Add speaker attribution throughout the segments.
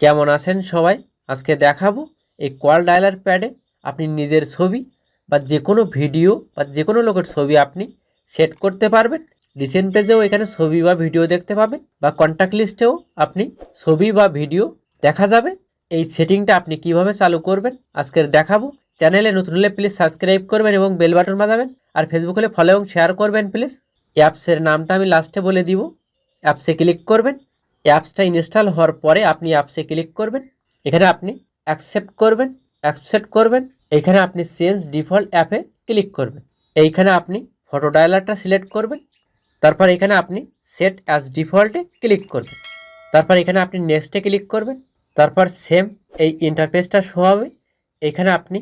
Speaker 1: কেমন আছেন সবাই? আজকে দেখাবো এই কল ডায়ালার প্যাডে আপনি নিজের ছবি বা যে কোনো ভিডিও বা যে কোনো লোকের ছবি আপনি সেট করতে পারবেন। রিসেন্ট পেজেও এখানে ছবি বা ভিডিও দেখতে পাবেন বা কন্ট্যাক্ট লিস্টেও আপনি ছবি বা ভিডিও দেখা যাবে। এই সেটিংটা আপনি কীভাবে চালু করবেন আজকের দেখাবো। চ্যানেলে নতুন হলে প্লিজ সাবস্ক্রাইব করবেন এবং বেল বাটন বাজাবেন। আর ফেসবুক হলে ফলো এবং শেয়ার করবেন প্লিজ অ্যাপসের নামটা আমি লাস্টে বলে দিব। অ্যাপসে ক্লিক করবেন। অ্যাপসটা ইনস্টল হওয়ার পরে আপনি অ্যাপসে ক্লিক করবেন। এখানে আপনি অ্যাকসেপ্ট করবেন অ্যাকসেপ্ট করবেন। এখানে আপনি চেঞ্জ ডিফল্ট অ্যাপে ক্লিক করবেন। এইখানে আপনি ফটো ডায়ালারটা সিলেক্ট করবেন। তারপর এখানে আপনি সেট অ্যাজ ডিফল্টে ক্লিক করবেন। তারপর এখানে আপনি নেক্সটে ক্লিক করবেন। তারপর সেম এই ইন্টারফেসটা শো হবে। এখানে আপনি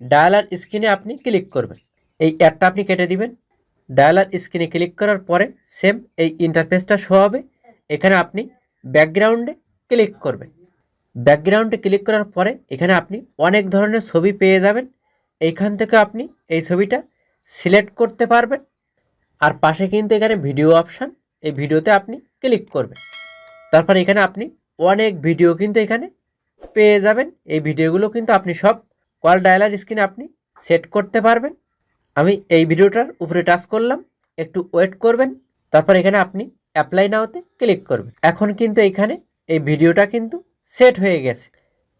Speaker 1: ডায়ালার স্ক্রিনে আপনি ক্লিক করবেন। এই অ্যাপটা আপনি কেটে দিবেন। ডায়ালার স্ক্রিনে ক্লিক করার পরে সেম এই ইন্টারফেসটা শো হবে। এখানে আপনি ব্যাকগ্রাউন্ডে ক্লিক করবেন। ব্যাকগ্রাউন্ডে ক্লিক করার পরে এখানে আপনি অনেক ধরনের ছবি পেয়ে যাবেন। এইখান থেকে আপনি এই ছবিটা সিলেক্ট করতে পারবেন। আর পাশে কিন্তু এখানে ভিডিও অপশান, এই ভিডিওতে আপনি ক্লিক করবেন। তারপর এখানে আপনি অনেক ভিডিও কিন্তু এখানে পেয়ে যাবেন। এই ভিডিওগুলো কিন্তু আপনি সব কল ডায়ালার স্ক্রিনে আপনি সেট করতে পারবেন। আমি এই ভিডিওটার উপরে টাচ করলাম, একটু ওয়েট করবেন। তারপর এখানে আপনি অ্যাপ্লাই নাওতে ক্লিক করবেন। এখন কিন্তু এইখানে এই ভিডিওটা কিন্তু সেট হয়ে গেছে।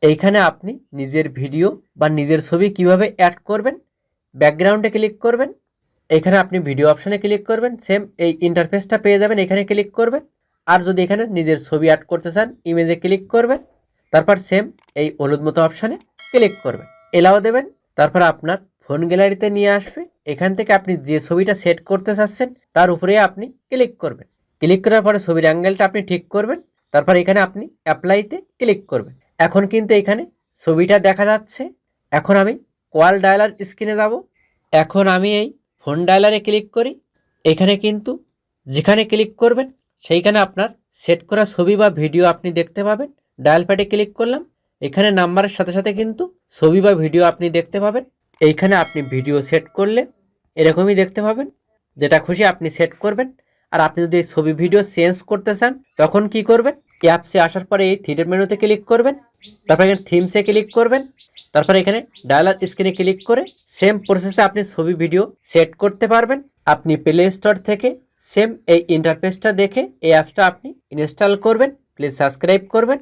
Speaker 1: এইখানে আপনি নিজের ভিডিও বা নিজের ছবি কীভাবে অ্যাড করবেন ব্যাকগ্রাউন্ডে ক্লিক করবেন, এখানে আপনি ভিডিও অপশানে ক্লিক করবেন সেম এই ইন্টারফেসটা পেয়ে যাবেন, এখানে ক্লিক করবেন। আর যদি এখানে নিজের ছবি অ্যাড করতে চান ইমেজে ক্লিক করবেন, তারপর সেম এই হলুদ মতো অপশানে ক্লিক করবেন। এলাও দেবেন, তারপর আপনার ফোন গ্যালারিতে নিয়ে আসবে। এখান থেকে আপনি যে ছবিটা সেট করতে চাচ্ছেন, তার উপরে আপনি ক্লিক করবেন। ক্লিক করার পরে ছবির অ্যাঙ্গেলটা আপনি ঠিক করবেন, তারপর এখানে আপনি অ্যাপ্লাইতে ক্লিক করবেন। এখন কিন্তু এখানে ছবিটা দেখা যাচ্ছে। এখন আমি কল ডায়ালার স্ক্রিনে যাব। এখন আমি এই ফোন ডায়ালারে ক্লিক করি। এখানে কিন্তু যেখানে ক্লিক করবেন, সেইখানে আপনার সেট করা ছবি বা ভিডিও আপনি দেখতে পাবেন। ডায়াল প্যাডে ক্লিক করলাম। এখানে নাম্বারের সাথে সাথে কিন্তু ছবি বা ভিডিও আপনি দেখতে পাবেন। এইখানে আপনি ভিডিও সেট করলে এরকমই দেখতে পাবেন। যেটা খুশি আপনি সেট করবেন। আর আপনি যদি এই ছবি ভিডিও চেঞ্জ করতে চান, তখন কি করবেন? অ্যাপসে আসার পরে এই থিয়েটার মেনুতে ক্লিক করবেন। তারপর এখানে থিমসে ক্লিক করবেন। তারপর এখানে ডায়ালার স্ক্রিনে ক্লিক করে সেম প্রসেসে আপনি ছবি ভিডিও সেট করতে পারবেন। আপনি প্লে স্টোর থেকে সেম এই ইন্টারফেসটা দেখে এই অ্যাপসটা আপনি ইনস্টল করবেন প্লিজ সাবস্ক্রাইব করবেন।